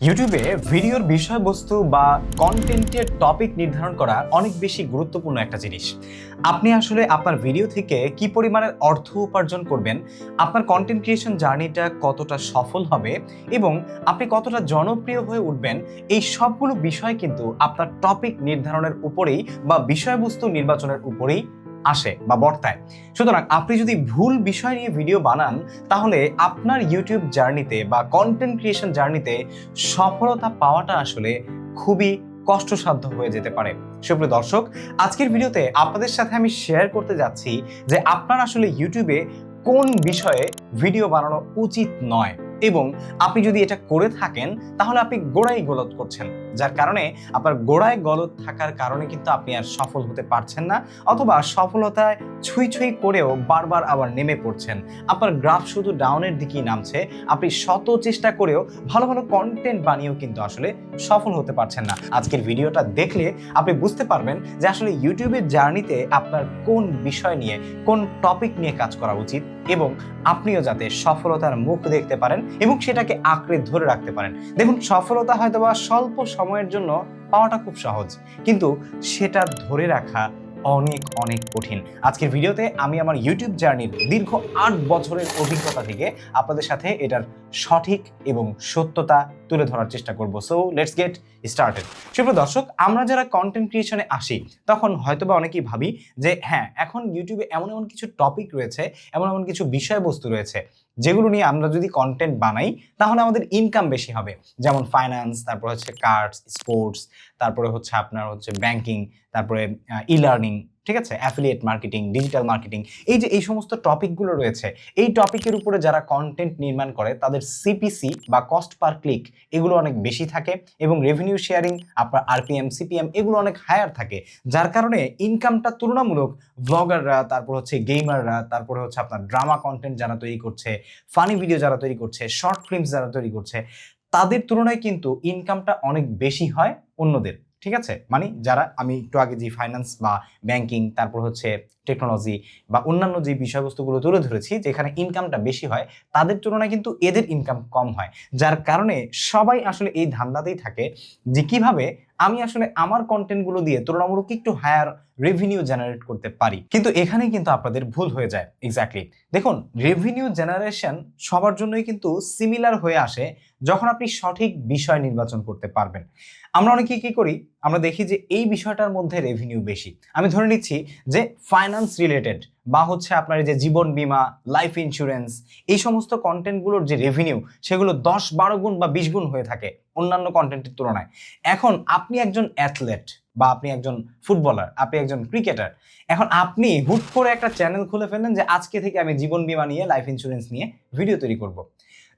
ইউটিউবে ভিডিওর বিষয়বস্তু বা কন্টেন্টের টপিক নির্ধারণ করা অনেক বেশি গুরুত্বপূর্ণ একটা জিনিস। আপনি আসলে আপনার ভিডিও থেকে কি পরিমাণের অর্থ উপার্জন করবেন, আপনার কন্টেন্ট ক্রিয়েশন জার্নিটা কতটা সফল হবে এবং আপনি কতটা জনপ্রিয় হয়ে উঠবেন, এই সবগুলো বিষয় কিন্তু আপনার টপিক নির্ধারণের উপরেই বা বিষয়বস্তু নির্বাচনের উপরেই আসে বা বর্তায়। সুতরাং আপনি যদি ভুল বিষয় নিয়ে ভিডিও বানান, তাহলে আপনার ইউটিউব জার্নিতে বা কন্টেন্ট ক্রিয়েশন জার্নিতে সফলতা পাওয়াটা আসলে খুবই কষ্টসাধ্য হয়ে যেতে পারে। সুপ্রিয় দর্শক, আজকের ভিডিওতে আপনাদের সাথে আমি শেয়ার করতে যাচ্ছি যে আপনার আসলে ইউটিউবে কোন বিষয়ে ভিডিও বানানো উচিত নয়। এবং আপনি যদি এটা করে থাকেন, তাহলে আপনি গোড়ায় গলত করছেন, যার কারণে আপনার গোড়ায় গলত থাকার কারণে কিন্তু আপনি আর সফল হতে পারছেন না, অথবা সফলতায় ছুঁই ছুঁই করেও বারবার আবার নেমে পড়ছেন। আপনার গ্রাফ শুধু ডাউনের দিকেই নামছে, আপনি শত চেষ্টা করেও ভালো ভালো কন্টেন্ট বানিয়েও কিন্তু আসলে সফল হতে পারছেন না। আজকের ভিডিওটা দেখলে আপনি বুঝতে পারবেন যে আসলে ইউটিউবের জার্নিতে আপনার কোন বিষয় নিয়ে, কোন টপিক নিয়ে কাজ করা উচিত এবং আপনিও যাতে সফলতার মুখ দেখতে পারেন এবং সেটাকে আঁকড়ে ধরে রাখতে পারেন। দেখুন, সফলতা হয়তো বা স্বল্প সময়ের জন্য পাওয়াটা খুব সহজ, কিন্তু সেটা ধরে রাখা অনেক অনেক কঠিন। আজকের ভিডিওতে আমি আমার ইউটিউব জার্নির দীর্ঘ আট বছরের অভিজ্ঞতা থেকে আপনাদের সাথে এটার সঠিক এবং সত্যতা তুলে ধরার চেষ্টা করব। সো লেটস গেট স্টার্টেড সুপ্রিয় দর্শক, আমরা যারা কন্টেন্ট ক্রিয়েশনে আসি, তখন হয়তোবা অনেকেই ভাবি যে হ্যাঁ এখন ইউটিউবে এমন এমন কিছু টপিক রয়েছে, এমন এমন কিছু বিষয়বস্তু রয়েছে যেগুলো নিয়ে আমরা যদি কন্টেন্ট বানাই, তাহলে আমাদের ইনকাম বেশি হবে। যেমন ফাইন্যান্স তারপরে হচ্ছে কার্ডস স্পোর্টস তারপরে হচ্ছে আপনার হচ্ছে ব্যাংকিং তারপরে ই লার্নিং ঠিক আছে? অ্যাফিলিয়েট মার্কেটিং ডিজিটাল মার্কেটিং এই যে এই সমস্ত টপিকগুলো রয়েছে, এই টপিকের উপরে যারা কন্টেন্ট নির্মাণ করে, তাদের সিপিসি বা কস্ট পার ক্লিক এগুলো অনেক বেশি থাকে এবং রেভিনিউ শেয়ারিং আপনার আরপিএম সিপিএম এগুলো অনেক হায়ার থাকে। যার কারণে ইনকামটা তুলনামূলক ব্লগাররা তারপর হচ্ছে গেমাররা তারপরে হচ্ছে আপনার ড্রামা কন্টেন্ট যারা তৈরি করছে ফানি ভিডিও যারা তৈরি করছে শর্ট ফিল্মস যারা তৈরি করছে, তাদের তুলনায় কিন্তু ইনকামটা অনেক বেশি হয় অন্যদের। ঠিক আছে? মানে যারা আমি একটু আগে যে ফাইন্যান্স বা ব্যাংকিং তারপর হচ্ছে টেকনোলজি বা অন্যান্য যে বিষয়বস্তুগুলো তুলে ধরেছি, যেখানে ইনকামটা বেশি হয়, তাদের তুলনায় কিন্তু এদের ইনকাম কম হয়। যার কারণে সবাই আসলে এই ধান্দাতেই থাকে যে কীভাবে আমি আসলে আমার কন্টেন্টগুলো দিয়ে তুলনামূলক একটু হায়ার রেভিনিউ জেনারেট করতে পারি। কিন্তু এখানে কিন্তু আপনাদের ভুল হয়ে যায়। এক্স্যাক্টলি দেখুন রেভিনিউ জেনারেশন সবার জন্যই কিন্তু সিমিলার হয়ে আসে যখন আপনি সঠিক বিষয় নির্বাচন করতে পারবেন। আমরা অনেকে কি করি? আমরা দেখি যে এই বিষয়টার মধ্যে রেভিনিউ বেশি। আমি ধরে নিচ্ছি যে ফাইন্যান্স রিলেটেড বা হচ্ছে আপনার যে জীবন বীমা লাইফ ইন্স্যুরেন্স এই সমস্ত কন্টেন্টগুলোর যে রেভিনিউ সেগুলো দশ বারো গুণ বা বিশ গুণ হয়ে থাকে। অন্যান্য কন্টেন্টের তুলনায় এখন আপনি একজন অ্যাথলেট বা আপনি একজন ফুটবলার আপনি একজন ক্রিকেটার এখন আপনি হুট করে একটা চ্যানেল খুলে ফেললেন যে আজকে থেকে আমি জীবন বিমা নিয়ে লাইফ ইন্স্যুরেন্স নিয়ে ভিডিও তৈরি করব।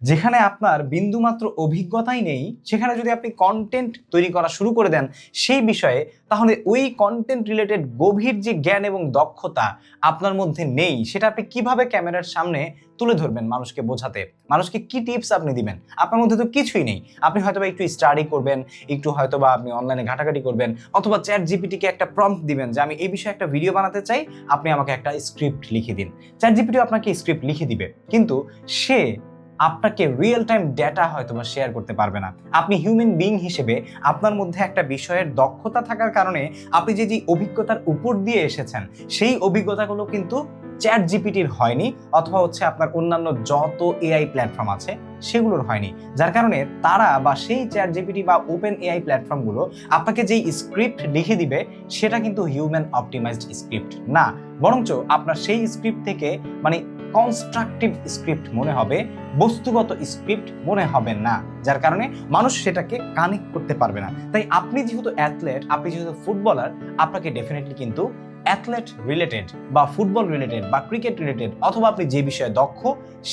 যেখানে আপনার বিন্দুমাত্র অভিজ্ঞতাই নেই, সেখানে যদি আপনি কন্টেন্ট তৈরি করা শুরু করে দেন সেই বিষয়ে, তাহলে ওই কন্টেন্ট রিলেটেড গভীর যে জ্ঞান এবং দক্ষতা আপনার মধ্যে নেই, সেটা আপনি কীভাবে ক্যামেরার সামনে তুলে ধরবেন মানুষকে বোঝাতে? মানুষকে কি টিপস আপনি দিবেন? আপনার মধ্যে তো কিছুই নেই। আপনি হয়তোবা একটু স্টাডি করবেন, একটু হয়তোবা আপনি অনলাইনে ঘাটাঘাটি করবেন, অথবা চ্যাট জিপিটিকে একটা প্রম্পট দিবেন যে, আমি এই বিষয়ে একটা ভিডিও বানাতে চাই, আপনি আমাকে একটা স্ক্রিপ্ট লিখে দিন। চ্যাট জিপিটিও আপনাকে স্ক্রিপ্ট লিখে দিবে। কিন্তু সে আপনাকে রিয়েল টাইম ডেটা হয়তো বা শেয়ার করতে পারবে না। আপনি হিউম্যান বিং হিসেবে আপনার মধ্যে একটা বিষয়ের দক্ষতা থাকার কারণে আপনি যে যে অভিজ্ঞতার উপর দিয়ে এসেছেন, সেই অভিজ্ঞতাগুলো কিন্তু চ্যাট জিপিটির হয়নি অথবা হচ্ছে আপনার অন্যান্য যত এআই প্ল্যাটফর্ম আছে, সেগুলোর হয়নি। যার কারণে তারা বা সেই চ্যাট জিপিটি বা ওপেন এআই প্ল্যাটফর্মগুলো আপনাকে যেই স্ক্রিপ্ট লিখে দিবে, সেটা কিন্তু হিউম্যান অপটিমাইজড স্ক্রিপ্ট না। বরঞ্চ আপনার সেই স্ক্রিপ্ট থেকে মানে কনস্ট্রাকটিভ স্ক্রিপ্ট মনে হবে, বস্তুগত স্ক্রিপ্ট মনে হবে না, যার কারণে মানুষ সেটাকে কানেক্ট করতে পারবে না। তাই আপনি যেহেতু অ্যাথলেট আপনি যেহেতু ফুটবলার আপনাকে ডেফিনেটলি কিন্তু অ্যাথলেট রিলেটেড বা ফুটবল রিলেটেড বা ক্রিকেট রিলেটেড অথবা আপনি যে বিষয়ে দক্ষ,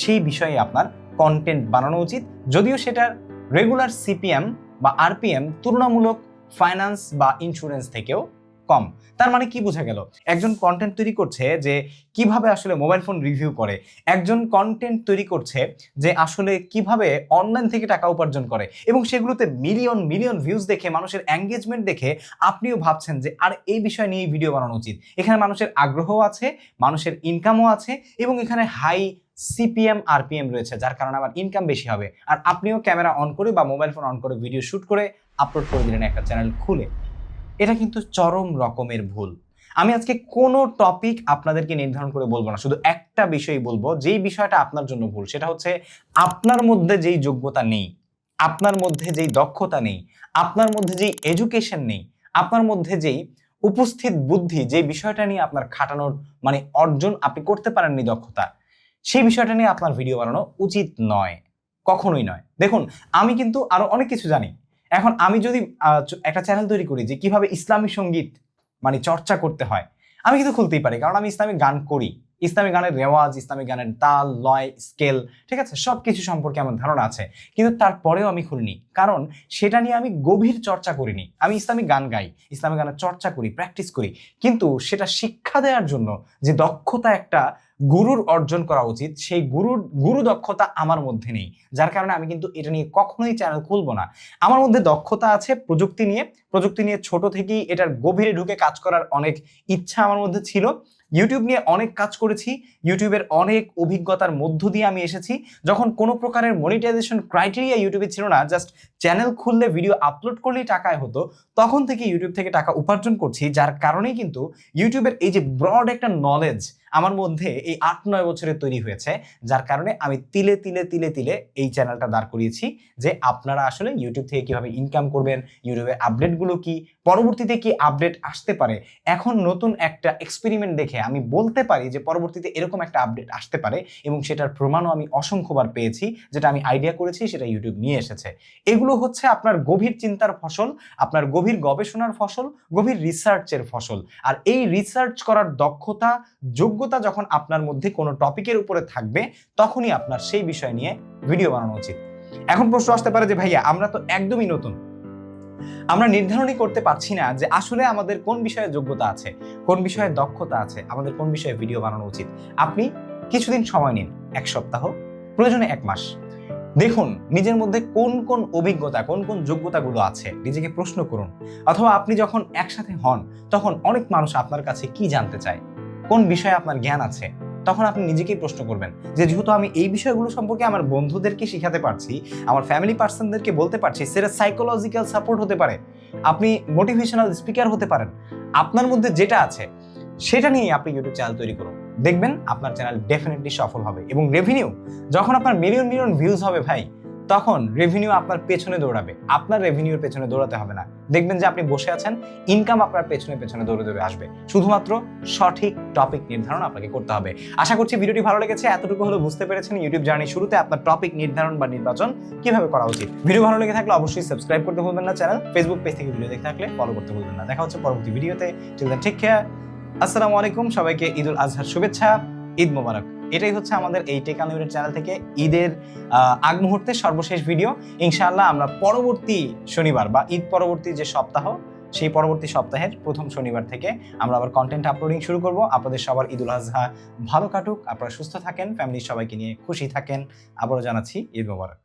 সেই বিষয়ে আপনার কন্টেন্ট বানানো উচিত। যদিও সেটার রেগুলার সিপিএম বা আরপিএম তুলনামূলক ফাইন্যান্স বা ইন্স্যুরেন্স থেকেও কম। তার মানে কি বোঝা গেল? একজন কন্টেন্ট তৈরি করছে যে কীভাবে আসলে মোবাইল ফোন রিভিউ করে। একজন কন্টেন্ট তৈরি করছে যে আসলে কীভাবে অনলাইন থেকে টাকা উপার্জন করে। এবং সেগুলোতে মিলিয়ন মিলিয়ন ভিউজ দেখে, মানুষের এঙ্গেজমেন্ট দেখে আপনিও ভাবছেন যে, আর, এই বিষয় নিয়ে ভিডিও বানানো উচিত। এখানে মানুষের আগ্রহ আছে, মানুষের ইনকামও আছে, এবং এখানে হাই সিপিএম আরপিএম রয়েছে, যার কারণে আমার ইনকাম বেশি হবে। আর আপনিও ক্যামেরা অন করে বা মোবাইল ফোন অন করে ভিডিও শুট করে আপলোড করে দিলেন একটা চ্যানেল খুলে। এটা কিন্তু চরম রকমের ভুল। আমি আজকে কোনো টপিক আপনাদেরকে নির্ধারণ করে বলব না, শুধু একটা বিষয় বলব, যেই বিষয়টা আপনার জন্য ভুল, সেটা হচ্ছে আপনার মধ্যে যেই যোগ্যতা নেই, আপনার মধ্যে যেই দক্ষতা নেই, আপনার মধ্যে যেই এডুকেশন নেই, আপনার মধ্যে যেই উপস্থিত বুদ্ধি, যে বিষয়টা নিয়ে আপনার খাটানোর মানে অর্জন আপনি করতে পারেননি দক্ষতা, সেই বিষয়টা নিয়ে আপনার ভিডিও বানানো উচিত নয়, কখনোই নয়। দেখুন, আমি কিন্তু আরও অনেক কিছু জানি এখন আমি যদি একটা চ্যানেল তৈরি করি যে কীভাবে ইসলামী সংগীত মানে চর্চা করতে হয়, আমি কিন্তু খুলতেই পারি। কারণ আমি ইসলামিক গান করি। ইসলামিক গানের রেওয়াজ, ইসলামিক গানের তাল, লয় স্কেল ঠিক আছে? সব কিছু সম্পর্কে আমার ধারণা আছে। কিন্তু তারপরেও আমি খুলিনি। কারণ সেটা নিয়ে আমি গভীর চর্চা করিনি। আমি ইসলামিক গান গাই, ইসলামিক গানের চর্চা করি প্র্যাকটিস করি। কিন্তু সেটা শিক্ষা দেওয়ার জন্য যে দক্ষতা একটা গুরুর অর্জন করা উচিত। সেই গুরুর, গুরু দক্ষতা আমার মধ্যে নেই। যার কারণে আমি কিন্তু এটা নিয়ে কখনোই চ্যানেল খুলবো না। আমার মধ্যে দক্ষতা আছে প্রযুক্তি নিয়ে। প্রযুক্তি নিয়ে ছোট থেকেই এটার গভীরে ঢুকে কাজ করার অনেক ইচ্ছা আমার মধ্যে ছিল। ইউটিউব নিয়ে অনেক কাজ করেছি। ইউটিউবের অনেক অভিজ্ঞতার মধ্য দিয়ে আমি এসেছি। যখন কোনো প্রকারের মনিটাইজেশন ক্রাইটেরিয়া ইউটিউবে ছিল না জাস্ট চ্যানেল খুললে ভিডিও আপলোড করলেই টাকায় হতো, তখন থেকে ইউটিউব থেকে টাকা উপার্জন করছি। যার কারণেই কিন্তু ইউটিউবের এই যে ব্রড একটা নলেজ আমার মধ্যে এই আট, নয় বছরে তৈরি হয়েছে, যার কারণে আমি তিলে তিলে তিলে তিলে এই চ্যানেলটা দাঁড় করিয়েছি যে আপনারা আসলে ইউটিউব থেকে কীভাবে ইনকাম করবেন ইউটিউবের আপডেটগুলো কি, পরবর্তীতে কি আপডেট আসতে পারে? এখন নতুন একটা এক্সপেরিমেন্ট দেখে আমি বলতে পারি যে পরবর্তীতে এরকম একটা আপডেট আসতে পারে এবং সেটার প্রমাণও আমি অসংখ্যবার পেয়েছি, যেটা আমি আইডিয়া করেছি, সেটা ইউটিউব নিয়ে এসেছে। এগুলো হচ্ছে আপনার গভীর চিন্তার ফসল, আপনার গভীর গবেষণার ফসল, গভীর রিসার্চের ফসল। আর এই রিসার্চ করার দক্ষতা যোগ্যতা যখন আপনার মধ্যে কোনো টপিকের উপরে থাকবে, তখনই আপনার সেই বিষয় নিয়ে ভিডিও বানানো উচিত। এখন প্রশ্ন আসতে পারে যে, ভাইয়া, আমরা তো একদমই নতুন। আমরা নির্ধারণই করতে পারছি না যে আসলে আমাদের কোন বিষয়ে যোগ্যতা আছে, কোন বিষয়ে দক্ষতা আছে, আমাদের কোন বিষয়ে ভিডিও বানানো উচিত। আপনি কিছুদিন সময় নিন, এক সপ্তাহ, প্রয়োজনে এক মাস। দেখুন, নিজের মধ্যে কোন কোন অভিজ্ঞতা, কোন কোন যোগ্যতাগুলো আছে, নিজেকে প্রশ্ন করুন। অথবা আপনি যখন একসাথে হন, তখন অনেক মানুষ আপনার কাছে কি জানতে চায়? কোন বিষয়ে আপনার জ্ঞান আছে, তখন আপনি নিজেকেই প্রশ্ন করবেন যে যেহেতু আমি এই বিষয়গুলো সম্পর্কে আমার বন্ধুদেরকে শিখাতে পারছি, আমার ফ্যামিলি পার্সনদেরকে বলতে পারছি, সেটা সাইকোলজিক্যাল সাপোর্ট হতে পারে, আপনি মোটিভেশনাল স্পিকার হতে পারেন, আপনার মধ্যে যেটা আছে, সেটা নিয়ে আপনি ইউটিউব চ্যানেল তৈরি করুন। দেখবেন আপনার চ্যানেল ডেফিনেটলি সফল হবে এবং রেভিনিউ যখন আপনার মিলিয়ন মিলিয়ন ভিউজ হবে ভাই তখন রেভিনিউ আপনার পেছনে দৌড়াবে। আপনার রেভিনিউর পেছনে দৌড়াতে হবে না। দেখবেন যে আপনি বসে আছেন ইনকাম আপনার পেছনে পেছনে দৌড়ে দৌড়ে আসবে। শুধুমাত্র সঠিক টপিক নির্ধারণ আপনাকে করতে হবে। আশা করছি ভিডিওটি ভালো লেগেছে। এতটুকু হলো বুঝতে পেরেছেন ইউটিউব জার্নি শুরুতে আপনার টপিক নির্ধারণ বা নির্বাচন কীভাবে করা উচিত। ভিডিও ভালো লেগে থাকলে অবশ্যই সাবস্ক্রাইব করতে ভুলবেন না চ্যানেল ফেসবুক পেজ থেকে ভিডিও দেখতে থাকলে ফলো করতে ভুলবেন না। দেখা হচ্ছে পরবর্তী ভিডিওতে ঠিক কেয়ার আসসালামু আলাইকুম। সবাইকে ঈদ উল আজহার শুভেচ্ছা। ঈদ মোবারক। এটাই হচ্ছে আমাদের এই টেকান আনলিমিটেড চ্যানেল থেকে ঈদের আগ মুহূর্তে সর্বশেষ ভিডিও ইনশাআল্লাহ আমরা পরবর্তী শনিবার বা ঈদ পরবর্তী যে সপ্তাহ, সেই পরবর্তী সপ্তাহের প্রথম শনিবার থেকে আমরা আবার কন্টেন্ট আপলোডিং শুরু করব। আপনাদের সবার ঈদুল আজহা ভালো কাটুক, আপনারা সুস্থ থাকেন ফ্যামিলির সবাইকে নিয়ে খুশি থাকেন। আবারও জানাচ্ছি ঈদ মোবারক।